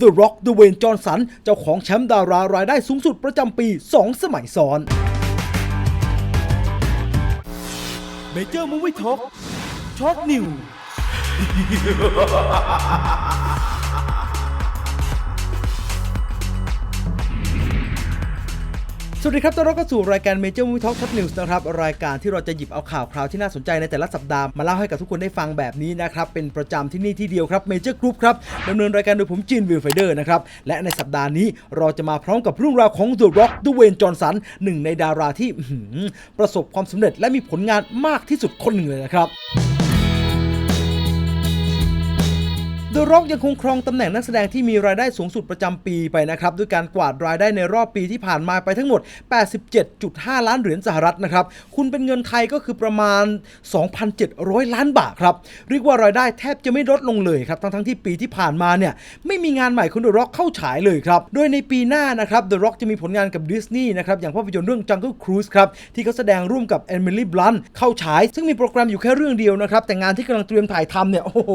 The Rock Dwayne Johnson เจ้าของแชมป์ดารารายได้สูงสุดประจำปี 2 สมัยซ้อน Major Movie Talk ช็อตนิว วัสดีครับต้อนรับเข้าสู่รายการ Major Movie Talk Top News นะครับ รายการที่เราจะหยิบเอาข่าวคราวที่น่าสนใจในแต่ละสัปดาห์มาเล่าให้กับทุกคนได้ฟังแบบนี้นะครับ เป็นประจำที่นี่ที่เดียวครับ Major Group ครับดำเนินรายการโดยผมจีนวิลไฟเดอร์นะครับ และในสัปดาห์นี้เราจะมาพร้อมกับเรื่องราวของ The Rock Dwayne Johnson หนึ่งในดาราที่ประสบความสำเร็จและมีผลงานมากที่สุดคนหนึ่งเลยนะครับ The Rock ยังคงครองตำแหน่งนักแสดงที่มีรายได้สูงสุดประจำปีไปนะครับ ด้วยการกวาดรายได้ในรอบปีที่ผ่านมาไปทั้งหมด 87.5 ล้านเหรียญสหรัฐนะครับ คุณเป็นเงินไทยก็คือประมาณ 2,700 ล้านบาทครับ เรียกว่ารายได้แทบจะไม่ลดลงเลยครับ ทั้งๆที่ปีที่ผ่านมาเนี่ย ไม่มีงานใหม่ของ The Rock เข้าฉายเลยครับ โดยในปีหน้านะครับ The Rock จะมีผลงานกับดิสนีย์นะครับอย่างภาพยนตร์เรื่อง Jungle Cruise ครับที่เขาแสดงร่วมกับ Emily Blunt เข้าฉาย ซึ่งมีโปรแกรมอยู่แค่เรื่องเดียวนะครับแต่งานที่กำลังเตรียมถ่ายทำเนี่ยโอ้โห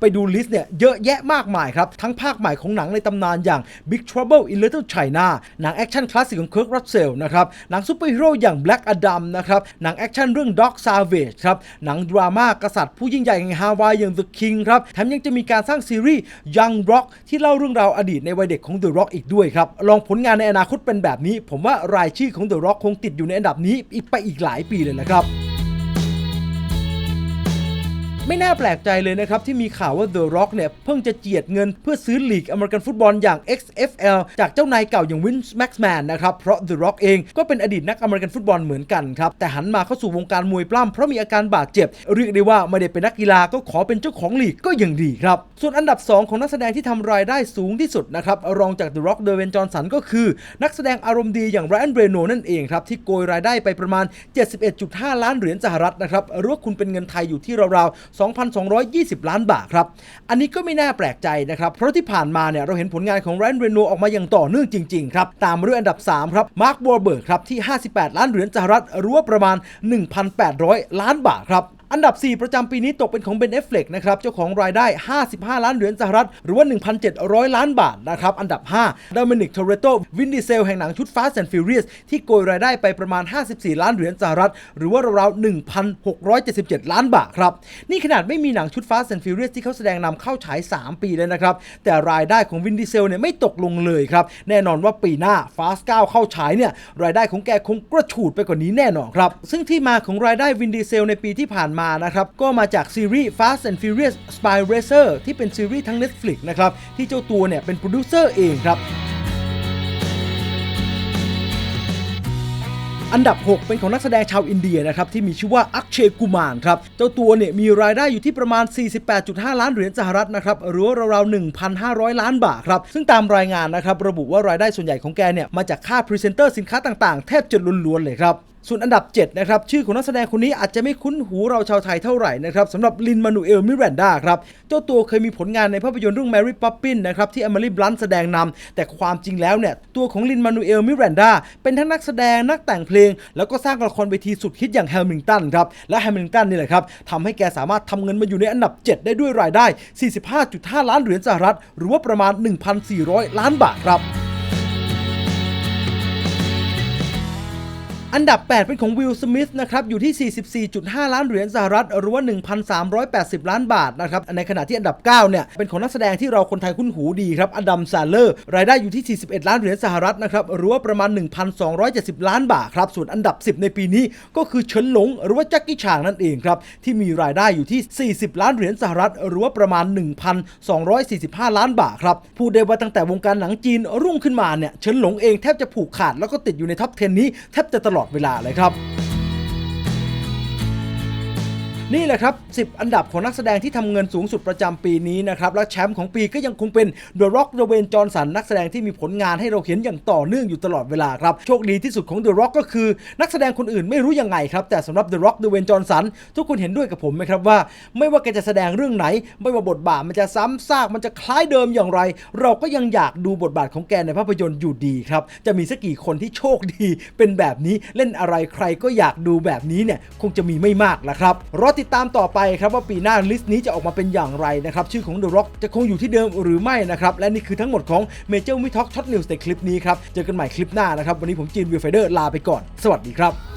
ไปดูลิสต์เนี่ยเยอะแยะมากมายครับ ทั้งภาคใหม่ของหนังในตำนานอย่าง Big Trouble in Little China หนังแอคชั่นคลาสสิกของเคิร์กรัสเซลนะครับ หนังซูเปอร์ฮีโร่อย่าง Black Adam นะครับ หนังแอคชั่นเรื่อง Dog Savage ครับ หนังดราม่ากษัตริย์ผู้ยิ่งใหญ่แห่งฮาวายอย่าง The King ครับแถมยังจะมีการสร้างซีรีส์ Young Rock ที่เล่าเรื่องราวอดีตในวัยเด็กของ The Rock อีกด้วยครับลองผลงานในอนาคตเป็นแบบนี้ ผมว่ารายชื่อของ The Rock คงติดอยู่ในอันดับนี้อีกไปอีกหลายปีเลยนะครับ ไม่น่าแปลกใจเลยนะครับที่มีข่าวว่า The Rock เนี่ยเพิ่งจะเจียดเงินเพื่อซื้อลีกอเมริกันฟุตบอลอย่าง XFL จากเจ้านายเก่าอย่าง Vince McMahon นะครับ เพราะ The Rock เองก็เป็นอดีตนักอเมริกันฟุตบอลเหมือนกันครับ แต่หันมาเข้าสู่วงการมวยปล้ำเพราะมีอาการบาดเจ็บ เรียกได้ว่าไม่ได้เป็นนักกีฬาก็ขอเป็นเจ้าของลีกก็ยังดีครับ ส่วนอันดับ 2 ของนักแสดงที่ทำรายได้สูงที่สุดนะครับรองจาก The Rock เดเวนจอห์นสันก็คือ นักแสดงอารมณ์ดีอย่าง Ryan Reynolds นั่นเองครับที่โกยรายได้ไปประมาณ 71.5 ล้านเหรียญสหรัฐนะครับหรือว่าคุณเป็นเงินไทยอยู่ที่ราว2,220 ล้านบาทครับ อันนี้ก็ไม่น่าแปลกใจนะครับ เพราะที่ผ่านมาเนี่ยเราเห็นผลงานของแรนเรโนออกมาอย่างต่อเนื่องจริงๆครับ ตามมาด้วยอันดับ 3 ครับมาร์ควอร์เบิร์กครับที่ 58 ล้านเหรียญสหรัฐหรือว่าประมาณ 1,800 ล้านบาทครับ อันดับ 4 ประจำปีนี้ตกเป็นของ Ben Affleck นะครับ เจ้าของรายได้ 55 ล้านเหรียญสหรัฐ หรือว่า 1,700 ล้านบาทนะครับ อันดับ5 Dominic Toretto Vin Diesel แห่งหนังชุด Fast and Furious ที่โกยรายได้ไปประมาณ 54 ล้านเหรียญสหรัฐ หรือว่าราวๆ1,677 ล้านบาทครับ นี่ขนาดไม่มีหนังชุด Fast and Furious ที่เขาแสดงนำเข้าฉาย 3 ปีเลยนะครับ แต่รายได้ของ Vin Diesel เนี่ยไม่ตกลงเลยครับ แน่นอนว่าปีหน้า Fast 9 เข้าฉายเนี่ยรายได้ของแกคงกระฉูดไปกว่านี้แน่นอนครับซึ่งที่มาของรายได้ Vin Diesel ในปีที่ผ่านมานะครับ ก็มาจากซีรีส์ Fast and Furious Spy Racer ที่เป็นซีรีส์ทั้ง Netflix นะครับ ที่เจ้าตัวเนี่ยเป็นโปรดิวเซอร์เองครับอันดับ 6 เป็นของนักแสดงชาวอินเดียนะครับ ที่มีชื่อว่าอักเชกุมารครับ เจ้าตัวเนี่ยมีรายได้อยู่ที่ประมาณ 48.5 ล้านเหรียญสหรัฐนะครับ หรือว่าราวๆ 1,500 ล้านบาทครับ ซึ่งตามรายงานนะครับ ระบุว่ารายได้ส่วนใหญ่ของแกเนี่ย มาจากค่าพรีเซนเตอร์สินค้าต่างๆ แทบจะล้วนๆเลยครับ ส่วนอันดับ 7 นะครับ ชื่อของนักแสดงคนนี้อาจจะไม่คุ้นหูเราชาวไทยเท่าไหร่นะครับสำหรับลินมานูเอลมิรันดาครับ เจ้าตัวเคยมีผลงานในภาพยนตร์เรื่อง Mary Poppins นะครับ ที่ Emily Blunt แสดงนำแต่ความจริงแล้วเนี่ย ตัวของลินมานูเอลมิรันดาเป็นทั้งนักแสดงนักแต่งเพลง แล้วก็สร้างละครเวทีสุดฮิตอย่างแฮมิลตันครับ และแฮมิลตันนี่แหละครับทำให้แกสามารถทำเงินมาอยู่ในอันดับ 7 ได้ด้วยรายได้ 45.5 ล้านเหรียญสหรัฐ หรือว่าประมาณ 1,400 ล้านบาทครับ อันดับ 8 เป็นของวิลสมิธนะครับอยู่ที่ 44.5 ล้านเหรียญสหรัฐ หรือว่า 1,380 ล้านบาทนะครับในขณะที่อันดับ 9 เนี่ย เป็นของนักแสดงที่เราคนไทยคุ้นหูดีครับอดัมซาเลอร์ รายได้อยู่ที่ 41 ล้านเหรียญสหรัฐนะครับหรือว่าประมาณ 1,270 ล้านบาทครับส่วนอันดับ 10 ในปีนี้ก็คือเฉินหลง หรือว่าแจ็คกี้ชางนั่นเองครับที่มีรายได้อยู่ที่ 40 ล้านเหรียญสหรัฐ หรือว่าประมาณ 1,245 ล้านบาทครับพูดได้ว่าตั้งแต่วงการหนังจีนรุ่งขึ้นมาเนี่ยเฉินหลงเองแทบจะผูกขาดแล้วก็ติดอยู่ในท็อป10นี้แทบจะตลอดลอดเวลาเลยครับ นี่แหละครับ 10 อันดับของนักแสดงที่ทำเงินสูงสุดประจำปีนี้นะครับ และแชมป์ของปีก็ยังคงเป็น The Rock d w a y n e Johnson นักแสดงที่มีผลงานให้เราเห็นอย่างต่อเนื่องอยู่ตลอดเวลาครับ โชคดีที่สุดของ The Rock ก็คือ นักแสดงคนอื่นไม่รู้ยังไงครับ แต่สำหรับ The Rock d w a y n e Johnson ทุกคนเห็นด้วยกับผมไหมครับว่า ไม่ว่าแกจะแสดงเรื่องไหน ไม่ว่าบทบาทมันจะซ้ำซากมันจะคล้ายเดิมอย่างไร เราก็ยังอยากดูบทบาทของแกในภาพยนตร์อยู่ดีครับจะมีสักกี่คนที่โชคดี เป็นแบบนี้เล่นอะไรใครก็อยากดูแบบนี้เนี่ยคงจะมีไม่มากละครับรอติดตามต่อไปครับว่าปีหน้าลิสต์นี้จะออกมาเป็นอย่างไรนะครับ ชื่อของ The Rock จะคงอยู่ที่เดิมหรือไม่นะครับ และนี่คือทั้งหมดของ Major w i Talk Shot News ในคลิปนี้ครับ เจอกันใหม่คลิปหน้านะครับ วันนี้ผมจีนวิวไฟเดอร์ลาไปก่อน สวัสดีครับ